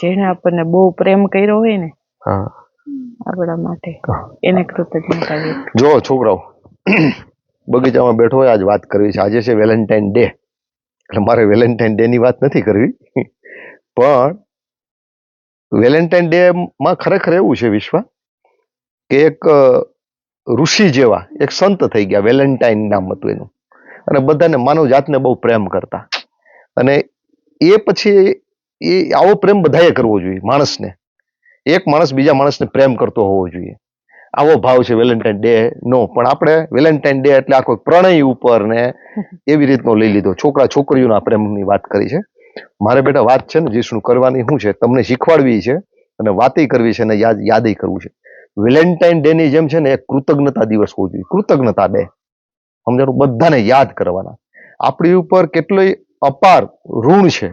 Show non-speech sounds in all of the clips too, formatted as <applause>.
જેને આપણને બહુ પ્રેમ કર્યો હોય ને હા. આપણા માટે એને કૃતજ્ઞતા વ્યક્ત જો છોકરાઓ બગીચામાં બેઠો હોય આજ વાત કરવી છે. આજે છે વેલેન્ટાઇન ડે. એટલે મારે વેલેન્ટાઇન ડે ની વાત નથી કરવી. પણ વેલેન્ટાઇન ડે માં ખરેખર એવું છે વિશ્વ કે એક ઋષિ જેવા એક સંત થઈ ગયા વેલેન્ટાઇન નામ હતું એનું. અને બધાને માનવ જાતને બહુ પ્રેમ કરતા. અને એ પછી એ આવો પ્રેમ બધાએ કરવો જોઈએ, માણસને. એક માણસ બીજા માણસને પ્રેમ કરતો હોવો જોઈએ. આવો ભાવ છે વેલેન્ટાઇન ડે નો, પણ આપણે વેલેન્ટાઇન ડે એટલે આખો પ્રણય ઉપર ને એવી રીતનો લઈ લીધો. છોકરા છોકરીઓના પ્રેમની વાત કરી છે. મારે બેટા વાત છે ને જીસણું કરવાની શું છે? તમને શીખવાડવી છે અને વાતે કરવી છે અને યાદ યાદે કરવું છે. વેલેન્ટાઇન ડે ની જેમ છે ને એક કૃતજ્ઞતા દિવસ હોવો જોઈએ. કૃતજ્ઞતા ડે. સમજાણું? બધાને યાદ કરવાના. આપણી ઉપર કેટલોય અપાર ઋણ છે.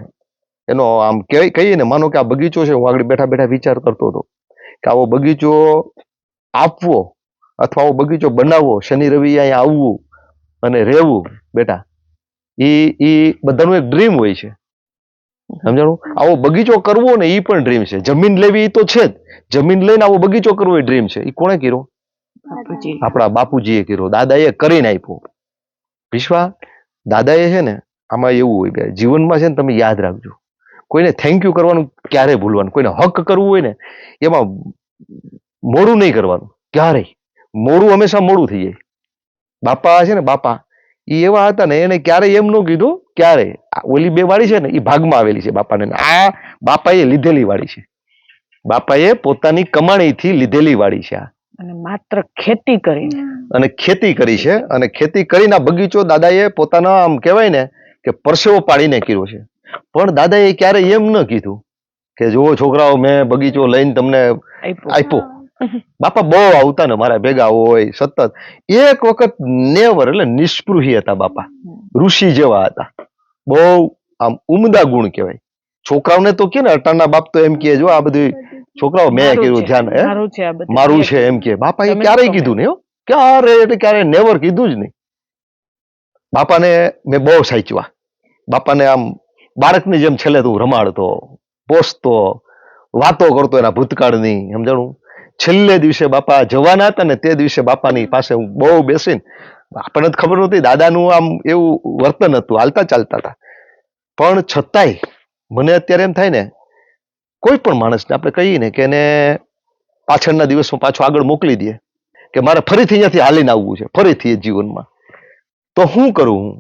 એનો આમ કહીએ ને માનો કે આ બગીચો છે હું આગળ બેઠા બેઠા વિચાર કરતો હતો કે આવો બગીચો આપવો અથવા આવો બગીચો બનાવવો શનિ રવિ અહીંયા આવવું અને રહેવું બેટા એ ઈ બધાનું એક ડ્રીમ હોય છે. સમજાણું? આવો બગીચો કરવો ને એ પણ ડ્રીમ છે. જમીન લેવી એ તો છે જ. જમીન લઈને આવો બગીચો કરવો એ ડ્રીમ છે. એ કોણે કર્યો? આપણા બાપુજીએ કર્યો. દાદાએ કરીને આપ્યો. વિશ્વા દાદાએ છે ને આમાં એવું હોય કે જીવનમાં છે ને તમે યાદ રાખજો. કોઈને થેન્ક યુ કરવાનું ક્યારે ભૂલવાનું કોઈને હક કરવું હોય ને એમાં મોડું નહીં કરવાનું ક્યારેય. મોડું હંમેશા મોડું થઈ જાય. બાપા છે ને બાપા. એ એવા હતા ને એને ક્યારેય એમ ન કીધું ક્યારે ઓલી બે વાળી છે ને એ ભાગમાં આવેલી છે બાપાને. આ બાપાએ લીધેલી વાળી છે. બાપાએ પોતાની કમાણીથી લીધેલી વાળી છે આ. અને માત્ર ખેતી કરીને. અને ખેતી કરી છે અને ખેતી કરીને બગીચો દાદાએ પોતાના આમ કહેવાય ને કે પરસેવો પાડીને કર્યો છે. પણ દાદાએ ક્યારે એમ ન કીધું કે જુઓ છોકરાઓ મેં બગીચો લઈને તમને આપ્યો. બાપા બહુ આવતા ને મારા ભેગા હોય સતત. એક વખત નેવર એટલે નિષ્પૃહી હતા બાપા. ઋષિ જેવા હતા. બહુ આમ ઉમદા ગુણ કહેવાય. છોકરાઓને તો કે ને અટાણના બાપ તો એમ કે જો આ બધું છોકરાઓ મેં કીધું ધ્યાન હે? મારું છે એમ કે. બાપા એ ક્યારેય કીધું નહીં ક્યારે એટલે ક્યારે નેવર કીધું જ નહીં. બાપાને મેં બહુ સાચવા બાપાને આમ બાળકની જેમ છેલ્લે તું રમાડતો, પોસતો, વાતો કરતો એના ભૂતકાળની સમજાણું છેલ્લે દિવસે બાપા જવાના હતા ને તે દિવસે બાપાની પાસે હું બહુ બેસીને, આપણને જ ખબર નહોતી, દાદાનું આમ એવું વર્તન હતું, હાલતા ચાલતા હતા. પણ છતાંય મને અત્યારે એમ થાય ને, કોઈ પણ માણસને આપણે કહીએ ને કે એને પાછળના દિવસમાં પાછો આગળ મોકલી દઈએ કે મારે ફરીથી અહીંયાથી હાલીને આવવું છે, ફરીથી એ જીવનમાં. તો શું કરું હું?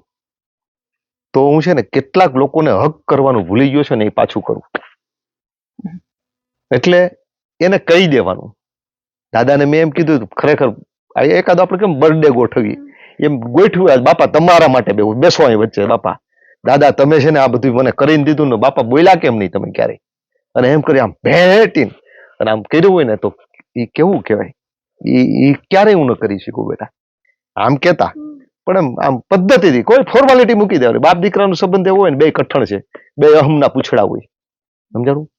તો હું છે ને કેટલાક લોકોને હક કરવાનું ભૂલી ગયો છે ને એ પાછું કરું. એટલે એને કહી દેવાનું. દાદાને મેં એમ કીધું ખરેખર એકાદ આપણે કેમ બર્થડે ગોઠવી એમ ગોઠવ્યું બાપા તમારા માટે બેવું બેસો અહીં વચ્ચે, બાપા. દાદા, તમે છે ને આ બધું મને કરીને દીધું ને બાપા બોલ્યા કેમ નહીં તમે ક્યારેય? અને એમ કરી આમ ભેટીને, અને આમ કર્યું હોય ને તો એ કેવું કહેવાય? એ ઈ ક્યારેય હું ન કરી શકું બેટા. આમ કેતા પણ એમ આમ પદ્ધતિથી કોઈ ફોર્માલિટી મૂકી દેવાની. બાપ દીકરાનો સંબંધ એવો હોય ને બે કઠણ છે બે અહમના પૂછડા હોય. સમજાણું?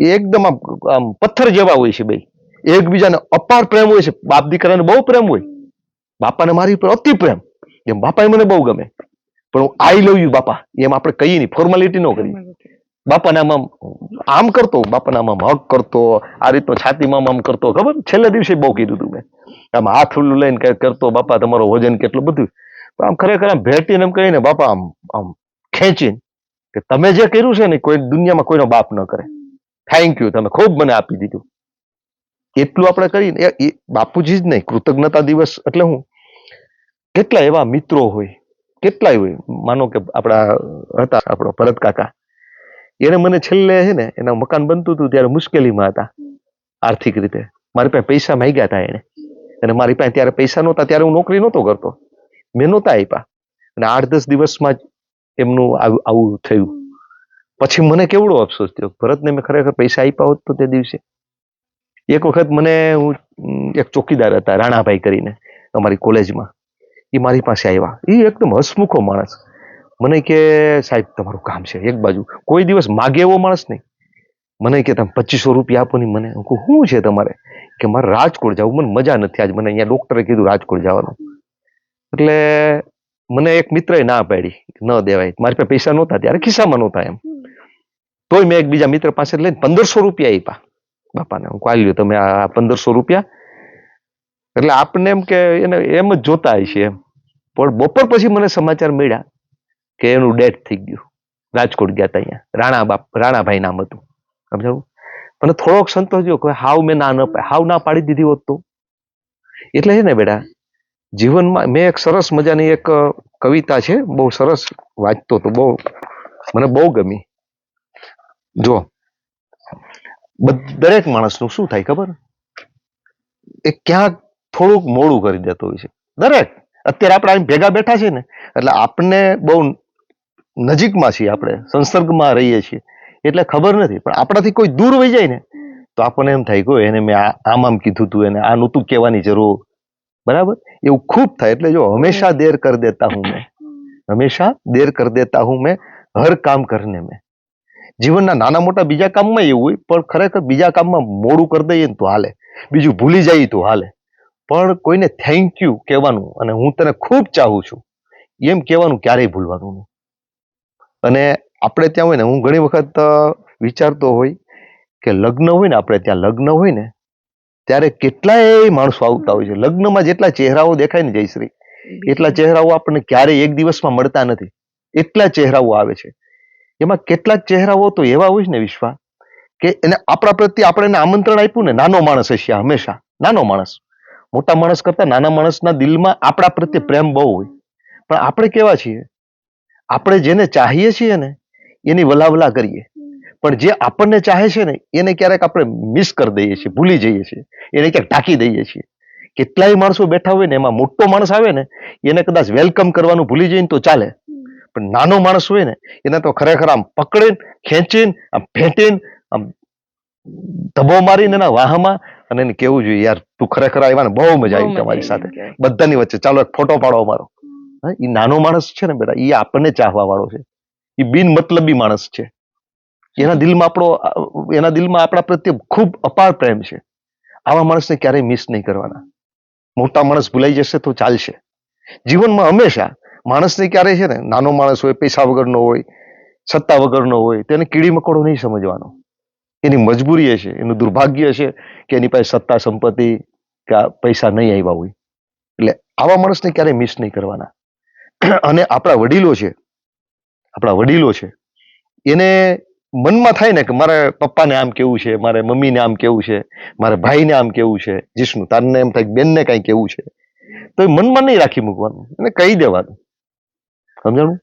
એ એકદમ આમ આમ પથ્થર જેવા હોય છે બે. એકબીજાને અપાર પ્રેમ હોય છે. બાપ દીકરાને બહુ પ્રેમ હોય. બાપાને મારી ઉપર અતિ પ્રેમ. એમ બાપા મને બહુ ગમે. પણ હું આઈ લવ યુ બાપા. એમ આપણે કહીએ નહીં ફોર્માલિટી ન કરીએ. બાપાને આમ આમ કરતો બાપાને આમ હક કરતો આ રીતનો છાતીમાં આમ કરતો. ખબર? છેલ્લા દિવસે બહુ કીધું તું મેં. આમ હાથ ઉલ્લું લઈને કઈ કરતો બાપા તમારો વજન કેટલું બધું પણ આમ ખરેખર આમ ભેટીને એમ કહીને બાપા આમ આમ ખેંચીને કે તમે જે કર્યું છે ને કોઈ દુનિયામાં કોઈનો બાપ ન કરે. થેન્ક યુ તમે ખૂબ મને આપી દીધું. એટલું આપણે કરીને, એ બાપુજી જ નહીં, કૃતજ્ઞતા દિવસ એટલે હું, કેટલા એવા મિત્રો હોય, કેટલાય હોય, માનો કે આપણા હતા, આપણો ભરત કાકા, એને મને છેલ્લે છે ને, એના મકાન બનતું હતું ત્યારે મુશ્કેલીમાં હતા, આર્થિક રીતે. મારી પાસે પૈસા માંગ્યા હતા એને. અને મારી પાસે ત્યારે પૈસા નહોતા, ત્યારે હું નોકરી નહોતો કરતો. મેં નહોતા આપ્યા અને આઠ દસ દિવસમાં જ એમનું આવું થયું. પછી મને કેવડો અફસોસ થયો ભરતને મેં ખરેખર પૈસા આપ્યા હોત તો તે દિવસે. એક વખત મને હું એક ચોકીદાર હતા, રાણાભાઈ કરીને, અમારી કોલેજમાં. એ મારી પાસે આવ્યા એ એકદમ હસમુખો માણસ. મને કે, સાહેબ, તમારું કામ છે, એક બાજુ. કોઈ દિવસ માગે એવો માણસ નહીં. મને કે, તમે પચીસો રૂપિયા આપો ને મને. હું શું છે તમારે? કે મારે રાજકોટ જવું. મને મજા નથી. આજ મને અહીંયા ડોક્ટરે કીધું રાજકોટ જવાનું. એટલે મને એક મિત્રએ ના પાડી ન દેવાય. મારી પાસે પૈસા નહોતા ત્યારે ખિસ્સામાં નહોતા એમ. તોય મેં એક બીજા મિત્ર પાસે લઈને પંદરસો રૂપિયા આપ્યા. બાપાને હું કહ્યું, તમે આ પંદરસો રૂપિયા. એટલે આપને એમ કે એને એમ જ જોતા હશે એમ. પણ બપોર પછી મને સમાચાર મળ્યા કે એનું ડેથ થઈ ગયું. રાજકોટ ગયા હતા અહીંયા. રાણા બાપ રાણાભાઈ નામ હતું. સમજાવું? મને થોડોક સંતોષ જો કે હાવ મેં ના ન હાવ ના પાડી દીધી હોત તો. એટલે છે ને બેટા જીવનમાં મેં એક સરસ મજાની એક કવિતા છે, બહુ સરસ વાંચતો તો બહુ, મને બહુ ગમી. જો દરેક માણસનું શું થાય ખબર? એ ક્યાંક થોડુંક મોડું કરી દેતો હોય છે. દરેક. અત્યારે આપણે અહીં ભેગા બેઠા છે ને, એટલે આપણને બહુ નજીકમાં છીએ આપણે, સંસર્ગમાં રહીએ છીએ, એટલે ખબર નથી. પણ આપણાથી કોઈ દૂર વહી જાય ને, તો આપણને એમ થાય કે એને મેં આમ આમ કીધું તું, એને આ નહોતું કહેવાની જરૂર. બરાબર? એવું ખૂબ થાય. એટલે જો હંમેશા દેર કર દેતા હું મેં. હંમેશા દેર કર દેતા હું મેં હર કામ કરને મેં. જીવનના નાના મોટા બીજા કામમાં એવું હોય પણ ખરેખર બીજા કામમાં મોડું કરી દઈએ ને તો હાલે. બીજું ભૂલી જઈએ તો હાલે. પણ કોઈને થેન્ક યુ કહેવાનું અને હું તને ખૂબ ચાહું છું એમ કહેવાનું ક્યારેય ભૂલવાનું નહીં. અને આપણે ત્યાં હોય ને હું ઘણી વખત વિચારતો હોય કે લગ્ન હોય ને આપણે ત્યાં લગ્ન હોય ને ત્યારે કેટલાય માણસો આવતા હોય છે. લગ્નમાં જેટલા ચહેરાઓ દેખાય ને જયશ્રી એટલા ચહેરાઓ આપણને ક્યારેય એક દિવસમાં મળતા નથી. એટલા ચહેરાઓ આવે છે. એમાં કેટલાક ચહેરાઓ તો એવા હોય છે ને વિશ્વા કે એને આપણા પ્રત્યે આપણે એને આમંત્રણ આપ્યું ને નાનો માણસ હશે હંમેશા. નાનો માણસ. મોટા માણસ કરતા નાના માણસના દિલમાં આપણા પ્રત્યે પ્રેમ બહુ હોય. પણ આપણે કેવા છીએ? આપણે જેને ચાહીએ છીએ ને એની વલાવલા કરીએ. પણ જે આપણને ચાહે છે ને એને ક્યારેક આપણે મિસ કરી દઈએ છીએ ભૂલી જઈએ છીએ. એને ક્યાંક ઢાંકી દઈએ છીએ. કેટલાય માણસો બેઠા હોય ને એમાં મોટો માણસ આવે ને એને કદાચ વેલકમ કરવાનું ભૂલી જઈને તો ચાલે. પણ નાનો માણસ હોય ને એને તો ખરેખર આમ પકડીને ખેંચીને આમ ફેંટીને આમ ધબો મારીને એના વાહમાં અને એને કેવું જોઈએ યાર તું ખરેખર આવ્યા ને બહુ મજા આવી તમારી સાથે. બધાની વચ્ચે ચાલો એક ફોટો પાડો અમારો. એ નાનો માણસ છે ને બેટા એ આપણને ચાહવા વાળો છે. એ બિન મતલબી માણસ છે. એના દિલમાં આપણો, એના દિલમાં આપણા પ્રત્યે ખૂબ અપાર પ્રેમ છે. આવા માણસને ક્યારેય મિસ નહીં કરવાના. મોટા માણસ ભૂલાઈ જશે તો ચાલશે. જીવનમાં હંમેશા માણસને ક્યારે છે ને, નાનો માણસ હોય, પૈસા વગરનો હોય, સત્તા વગરનો હોય તેને કીડી મકોડો નહીં સમજવાનો. એની મજબૂરી હશે, એનું દુર્ભાગ્ય હશે કે એની પાસે સત્તા, સંપત્તિ કે પૈસા નહીં આવ્યા હોય. એટલે આવા માણસને ક્યારેય મિસ નહીં કરવાના. અને આપણા વડીલો છે, આપણા વડીલો છે, એને મનમાં થાય ને કે મારે પપ્પાને આમ કેવું છે, મારે મમ્મીને આમ કેવું છે, મારે ભાઈને આમ કેવું છે, જીષ્ણુ, તારને એમ થાય બેનને કઈ કેવું છે. તો એ મનમાં નહીં રાખી મૂકવાનું, એને કહી દેવાનું. સમજાણું?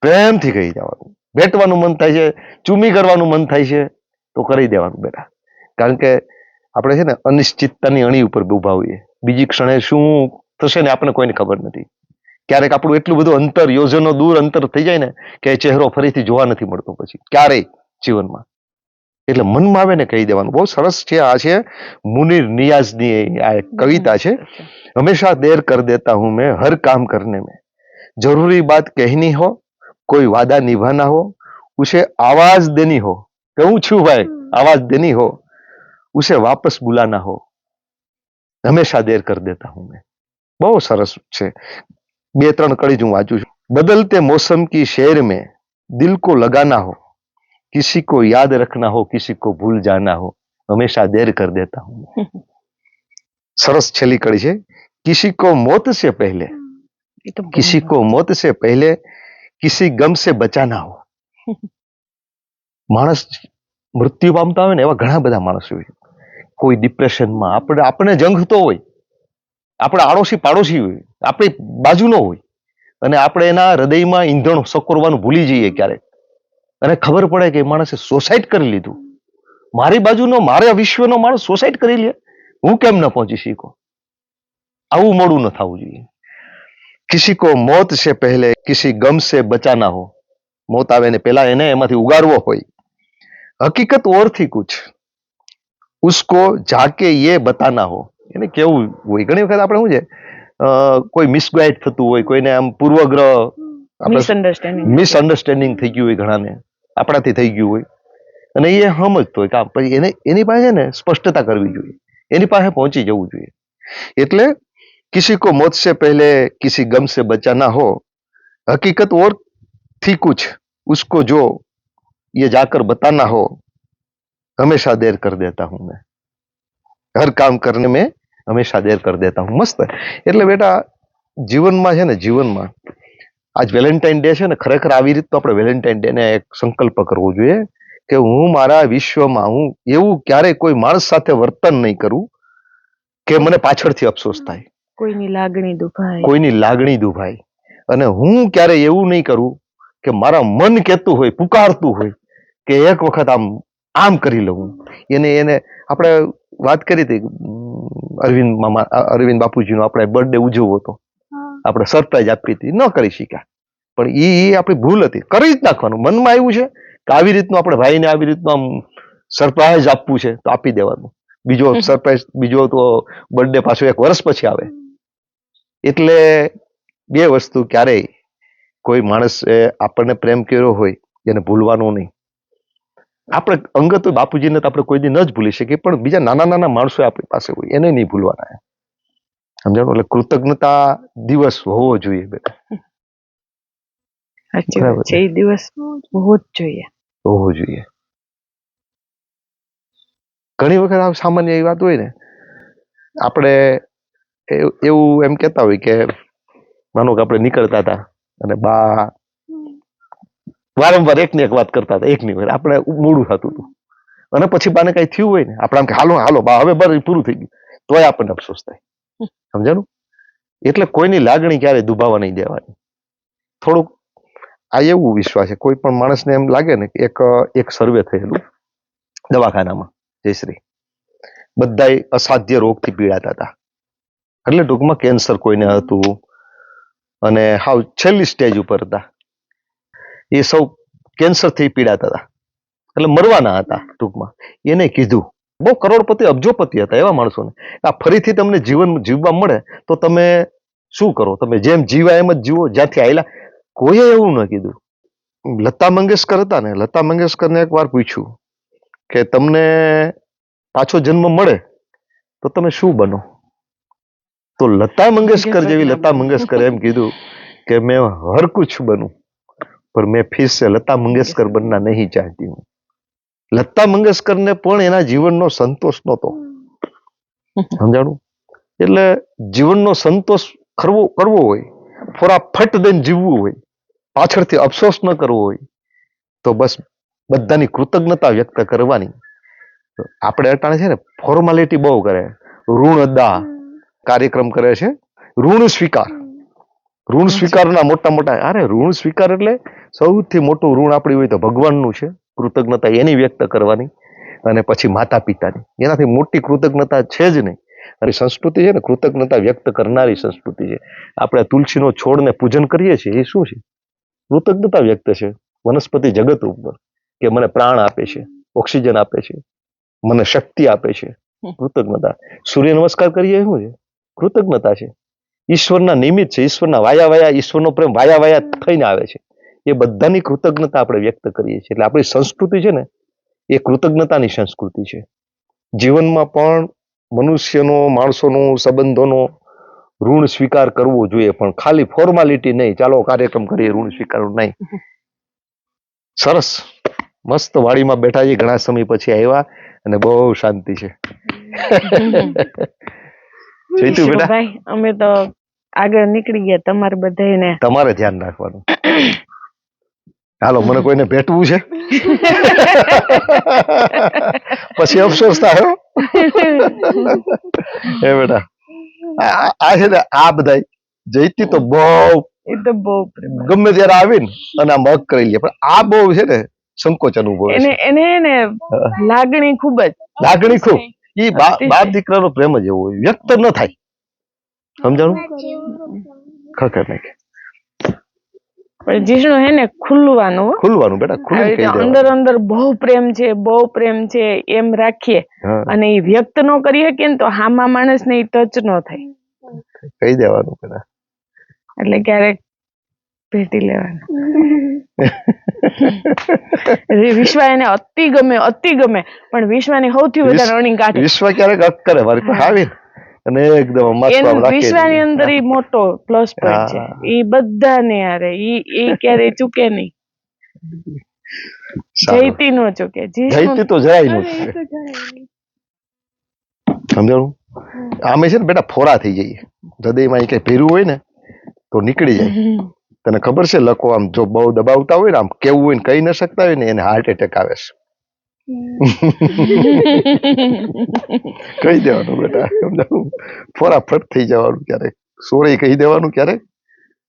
પ્રેમથી કહી દેવાનું. ભેટવાનું મન થાય છે, ચૂમી કરવાનું મન થાય છે, તો કરી દેવાનું બેટા. કારણ કે આપણે છે ને અનિશ્ચિતતાની અણી ઉપર ઊભા હોઈએ. બીજી ક્ષણે શું થશે ને આપણને કોઈને ખબર નથી. ક્યારેક આપણું એટલું બધું અંતર, યોજનો દૂર અંતર થઈ જાય ને કે ચહેરો ફરીથી જોવા નથી મળતો પછી. ક્યારેય. જીવનમાં. એટલે મનમાં આવે ને કહી દેવાનું. બહુ સરસ છે આ છે મુનિર નિયાઝની આ કવિતા છે. હંમેશા દેર કર દેતા હું મેં હર કામ કરને મેં. જરૂરી બાત કહેની હો કોઈ વાદા નિભાના હો ઉસે આવાજ દેની હો. કહું છું ભાઈ આવાજ દેની હો ઉસે વાપસ બુલાના હો. હંમેશા દેર કર દેતા હું મેં. બહુ સરસ છે. બે ત્રણ કડી જ હું વાંચું છું. બદલતે મોસમ કી શેર મેં દિલ કો લગાના હો. किसी को याद रखना हो किसी को भूल जाना हो हमेशा देर कर देता हूं मैं. સરસ છેલ્લી કડી છે किसी को मौत से पहले એ તો બહુ किसी को मौत से पहले किसी गम से बचाना हो માણસ મૃત્યુ પામતા હોય ને એવા ઘણા બધા માણસો હોય કોઈ ડિપ્રેશનમાં આપણે આપણે જંગતો હોય આપણે આડોશી પાડોશી હોય આપણી બાજુનો હોય અને આપણે એના હૃદયમાં ઈંધણ સકોરવાનું ભૂલી જઈએ ક્યારેક અને ખબર પડે કે એ માણસે સુસાઇડ કરી લીધું. મારી બાજુનો મારા વિશ્વનો માણસ સુસાઇડ કરી લે. હું કેમ ન પહોંચી શીખો? આવું મોડું ન થવું જોઈએ. કિસી કો મોત છે પહેલે કિસી ગમ સે બચાના હો. મોત આવે ને પેલા એને એમાંથી ઉગારવો હોય. હકીકત ઓરથી કુછ. ઉસકો જાકે યે બતાના હો. એને કેવું હોય? ઘણી વખત આપણે શું છે? કોઈ મિસગાઈડ થતું હોય કોઈને આમ પૂર્વગ્રહ મિસઅન્ડરસ્ટેન્ડિંગ મિસઅન્ડરસ્ટેન્ડિંગ થઈ ગયું હોય ઘણાને. આપણાથી થઈ ગયું હોય અને એ સમજતો હોય કે આ પછી એને એની પાસે ને સ્પષ્ટતા કરવી જોઈએ એની પાસે પહોંચી જવું જોઈએ એટલે किसी को मौत से पहले किसी गम से बचाना हो हकीकत और थी कुछ उसको जो ये जाकर बताना हो हमेशा देर कर देता हूं मैं હર કામ કરને में હંમેશા દેર કર દેતા હું મસ્ત એટલે બેટા જીવનમાં છે ને જીવનમાં આજ વેલેન્ટાઇન ડે છે ને ખરેખર આવી રીતનો આપણે વેલેન્ટાઇન ડે ને એક સંકલ્પ કરવો જોઈએ કે હું મારા વિશ્વમાં હું એવું ક્યારેય કોઈ માણસ સાથે વર્તન નહીં કરું કે મને પાછળથી અફસોસ થાય. કોઈની લાગણી દુભાય. કોઈની લાગણી દુભાય. અને હું ક્યારેય એવું નહીં કરું કે મારા મન કહેતું હોય પુકારતું હોય કે એક વખત આમ આમ કરી લઉં. એને એને આપણે વાત કરી હતી અરવિંદ મામા અરવિંદ બાપુજીનો આપણે બર્થડે ઉજવવો હતો. આપણે સરપ્રાઈઝ આપી હતી. ન કરી શક્યા. પણ એ આપણી ભૂલ હતી. કરી જ નાખવાનું. મનમાં આવ્યું છે કે આવી રીતનું આપણે ભાઈને આવી રીતનું આમ સરપ્રાઈઝ આપવું છે તો આપી દેવાનું. બીજો સરપ્રાઈઝ બીજો તો બર્થડે પાછો એક વર્ષ પછી આવે. એટલે બે વસ્તુ ક્યારેય કોઈ માણસ આપણને પ્રેમ કર્યો હોય એને ભૂલવાનું નહીં. આપણે અંગત બાપુજીને તો આપણે કોઈ દી ન જ ભૂલી શકીએ પણ બીજા નાના નાના માણસો આપણી પાસે હોય એને નહીં ભૂલવાના સમજાણું? એટલે કૃતજ્ઞતા દિવસ હોવો જોઈએ બેટા. સાચી વાત છે. એ દિવસ હોવો જ જોઈએ. હોવો જોઈએ. ઘણી વખત આ સામાન્ય એવી વાત હોય ને આપણે એવું એમ કહેતા હોય કે માનો કે આપણે નીકળતા હતા અને બા વારંવાર એકની એક વાત કરતા હતા એકની વાર આપણે મોડું થતું હતું. અને પછી બાને કઈ થયું હોય ને આપણે આમ કે હાલો હાલો બા હવે બરાબર પૂરું થઈ ગયું. તોય આપણને અફસોસ થાય. સમજાણું? એટલે કોઈની લાગણી ક્યારે દુભાવા નહીં દેવાની. થોડુંક આ એવું વિશ્વાસ છે. કોઈ પણ માણસને એમ લાગે ને કે એક એક સર્વે થયેલું દવાખાનામાં, જયશ્રી. બધા અસાધ્ય રોગથી પીડાતા હતા. એટલે ટૂંકમાં કેન્સર કોઈને હતું અને હાવ છેલ્લી સ્ટેજ ઉપર હતા. એ સૌ કેન્સરથી પીડાતા હતા. એટલે મરવાના હતા ટૂંકમાં. એને કીધું. બહુ કરોડપતિ, અબજોપતિ હતા એવા માણસોને. આ ફરીથી તમને જીવન જીવવા મળે તો તમે શું કરો? તમે જેમ જીવા એમ જ જીવો. જ્યાંથી આવેલા કોઈએ એવું ન કીધું. લતા મંગેશકર હતા ને લતા મંગેશકરને એકવાર પૂછ્યું કે તમને પાછો જન્મ મળે તો તમે શું બનો? તો લતા મંગેશકર જેવી લતા મંગેશકર એમ કીધું કે મેં હર કુછ બનું પણ મેં ફિર સે લતા મંગેશકર બનના નહીં ચાહતી હું. લતા મંગેશકરને પણ એના જીવનનો સંતોષ નહોતો. સમજાણું? એટલે જીવનનો સંતોષ કરવો કરવો હોય ફોરા ફટ દઈને જીવવું હોય પાછળથી અફસોસ ન કરવો હોય તો બસ બધાની કૃતજ્ઞતા વ્યક્ત કરવાની. આપણે અટાણે છે ને ફોર્માલિટી બહુ કરે. ઋણ અદા કાર્યક્રમ કરે છે. ઋણ સ્વીકાર. ઋણ સ્વીકારના મોટા મોટા અરે ઋણ સ્વીકાર એટલે સૌથી મોટું ઋણ આપણી હોય તો ભગવાનનું છે. કૃતજ્ઞતા એની વ્યક્ત કરવાની અને પછી માતા પિતાની એનાથી મોટી કૃતજ્ઞતા છે જ નહીં. અને સંસ્કૃતિ છે ને કૃતજ્ઞતા વ્યક્ત કરનારી સંસ્કૃતિ છે. આપણે તુલસીનો છોડને પૂજન કરીએ છીએ એ શું છે? કૃતજ્ઞતા વ્યક્ત છે. વનસ્પતિ જગત ઉપર કે મને પ્રાણ આપે છે ઓક્સિજન આપે છે મને શક્તિ આપે છે. કૃતજ્ઞતા. સૂર્ય નમસ્કાર કરીએ શું છે? કૃતજ્ઞતા છે. ઈશ્વરના નિમિત્ત છે ઈશ્વરના વાયા વાયા ઈશ્વરનો પ્રેમ વાયા વાયા થઈને આવે છે. એ બધાની કૃતજ્ઞતા આપણે વ્યક્ત કરીએ છીએ. એટલે આપણી સંસ્કૃતિ છે ને એ કૃતજ્ઞતાની સંસ્કૃતિ છે. જીવનમાં પણ મનુષ્યનો માણસોનો સંબંધોનો ઋણ સ્વીકાર કરવો જોઈએ પણ ખાલી ફોર્માલિટી નહીં. ચાલો કાર્યક્રમ કરીએ ઋણ સ્વીકાર નહીં. સરસ. મસ્ત વાડીમાં બેઠા છે ઘણા સમય પછી આવ્યા અને બહુ શાંતિ છે. જોઈતું બેટા? અમે તો આગળ નીકળી ગયા તમારે બધાને તમારે ધ્યાન રાખવાનું. હાલો મને કોઈને ભેટવું છે? પછી અફસોસ થાય એ <laughs> બેટા. આ- આ- આ છે ને આ બધા જયતી તો બહુ એ બહુ ગમે ત્યારે આવીને અને આમ હક કરી લે. પણ આ બહુ છે ને સંકોચ અનુભવે એને એને ને લાગણી ખૂબ જ. લાગણી ખૂબ. એ. બાપ દીકરાનો પ્રેમ જ એવો વ્યક્ત ન થાય. સમજાણું? ખરેખર નહીં પણ જીષ્ણુ હે ને ખુલવાનું ખુલવાનું બેટા ખુલ્લું કહી અંદર અંદર બહુ પ્રેમ છે બહુ પ્રેમ છે એમ રાખીએ. અને એ વ્યક્ત ન કરીએ કે તો હામા માણસ ને ટચ ન થાય. કહી દેવાનું બેટા. એટલે ક્યારેક ભેટી લેવાનું. વિશ્વ એને અતિ ગમે અતિ ગમે. પણ વિશ્વાની સૌથી વધારે રણી કાઢે. વિશ્વ ક્યારેક અક કરે મારી પાસે આવીને અને એકદમ આમ વિશ્વાની અંદર ઈ મોટો પ્લસ પોઈન્ટ છે. ઈ બધાને હારે. ઈ ઈ ક્યારે ચૂકે નહીં. જયતી નો ચૂકે. જયતી તો જરાયનું સમજાણું? આમે છે ને બેટા ફોરા થઈ જઈએ. હૃદયમાં એ કઈ ભેરું હોય ને તો નીકળી જાય. તને ખબર છે લખો આમ જો બહુ દબાવતા હોય ને આમ કેવું હોય ને કહી ન શકતા હોય ને એને હાર્ટ એટેક આવે છે. <laughs> કહી દેવાનું બેટા. સમજાણું ફોરાફટ થઈ જવાનું ક્યારેક. સોરે કહી દેવાનું ક્યારેક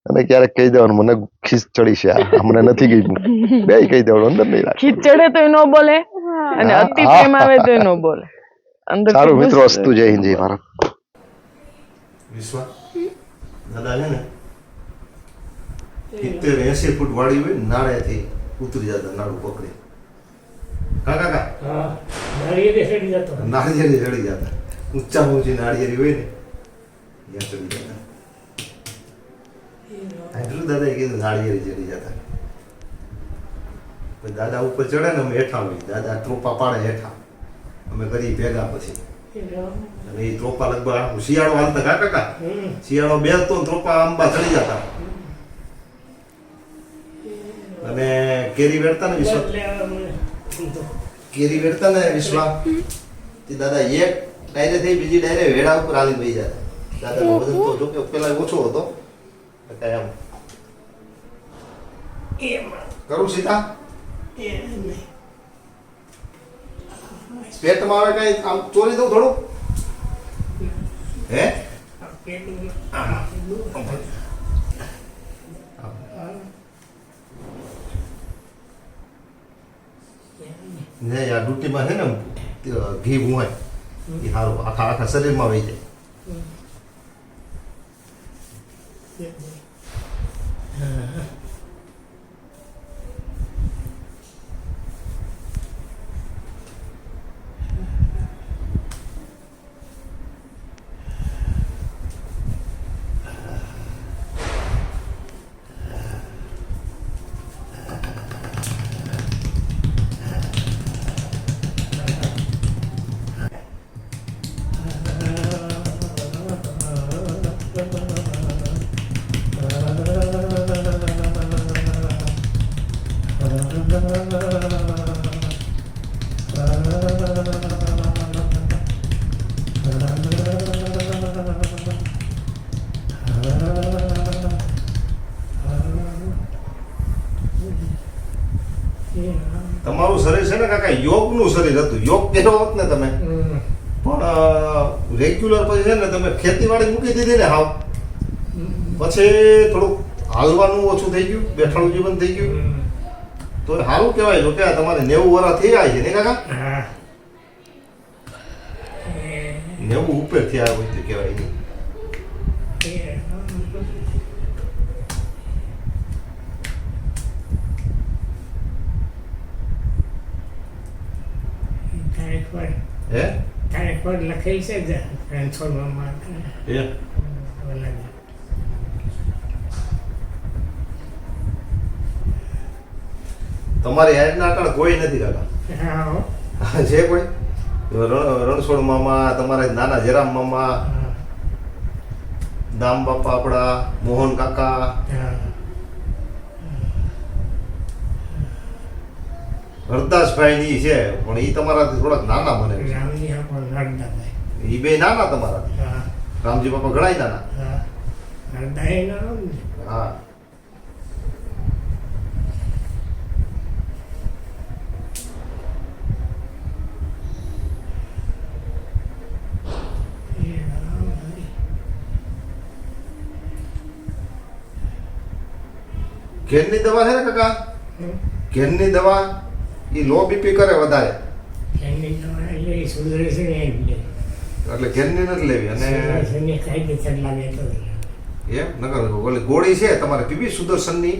અને ક્યારેક કહી દેવાનું મને ખીસ ચડી છે આ. મને નથી ગઈ બે કહી દેવાનું અંદર નહીં રાખવાનું. ખીચડે તો નો બોલે અને અતિ પ્રેમ આવે તો નો બોલે. અંદર સારું મિત્રો અસ્તુ. જય હિન્દ જય ભારત. વિશ્વા દાદા છે ને? સિત્તેર એસી ફૂટ વાળી હોય નાળેથી ઉતરી જતા નાળું પકડી. કા કાકા હા ચડી જતો. નાળિયેરી ચડી જતા. ઊંચા ઊંચી નાળિયેરી હોય ને ત્યાં ચડી જતા. આટલું દાદાએ કીધું નાળિયેરી ચડી જતા. પછી દાદા ઉપર ચડે ને અમે હેઠા હોય. દાદા ત્રોપા પાડે હેઠા. અમે કરી ભેગા પછી. અને એ ટોપા લગભગ શિયાળો હાલતા કા? કાકા. શિયાળો બેસતો ટોપા આંબા ચડી જતા. અને કેરી વેડતા ને વિશ્વા કેરી વેડતા ને વિશ્વા. તે દાદા એક ડાયરે થઈ બીજી ડાયરે વેડા ઉપર આલી બેસી જતા. દાદા વજન તો જો કે પેલા ઓછો હતો. એટલે એમ. કરું સીતા પેટ મારે પેટમાં આવે કઈ? આમ ચોરી દઉં થોડું? હે? આ ને આ ડૂટીમાં છે ને ઘી ભૂવાય. એ સારું આખા આખા શરીરમાં વહી જાય. તમારું શરીર છે ને કાકા યોગનું શરીર હતું. યોગ કર્યો હોત ને તમે. પણ રેગ્યુલર પછી છે ને તમે ખેતીવાડી મૂકી દીધી ને હાવ. પછી થોડુંક હાલવાનું ઓછું થઈ ગયું બેઠાણું જીવન થઈ ગયું. તો સારું કહેવાય જો કે તમારે નેવું વર્ષ થઈ જાય છે ને કાકા? નેવું ઉપર થયા હોય તો કહેવાય નહીં એ તારીખ પર હે? તારીખ પર લખેલ છે રણછોડમાં અલગ તમારી હાઈટના આટલા કોઈ નથી કાકા હા જે છે કોઈ? રણ- રણછોડ મામા તમારા નાના જેરામ મામા હા. દામ બાપા આપણા મોહન કાકા હા હરદાસભાઈ ની છે પણ એ તમારાથી થોડાક નાના મને એ બે નાના તમારાથી. રામજી બાપા ઘણા નાના. હા. ઘેરની દવા છે ને કાકા? ઘેરની દવા? એ લો બીપી કરે વધારે. એટલે ઘેરની નથી લેવી અને એમ? નકર ગોળી છે તમારે પીવી સુદર્શનની?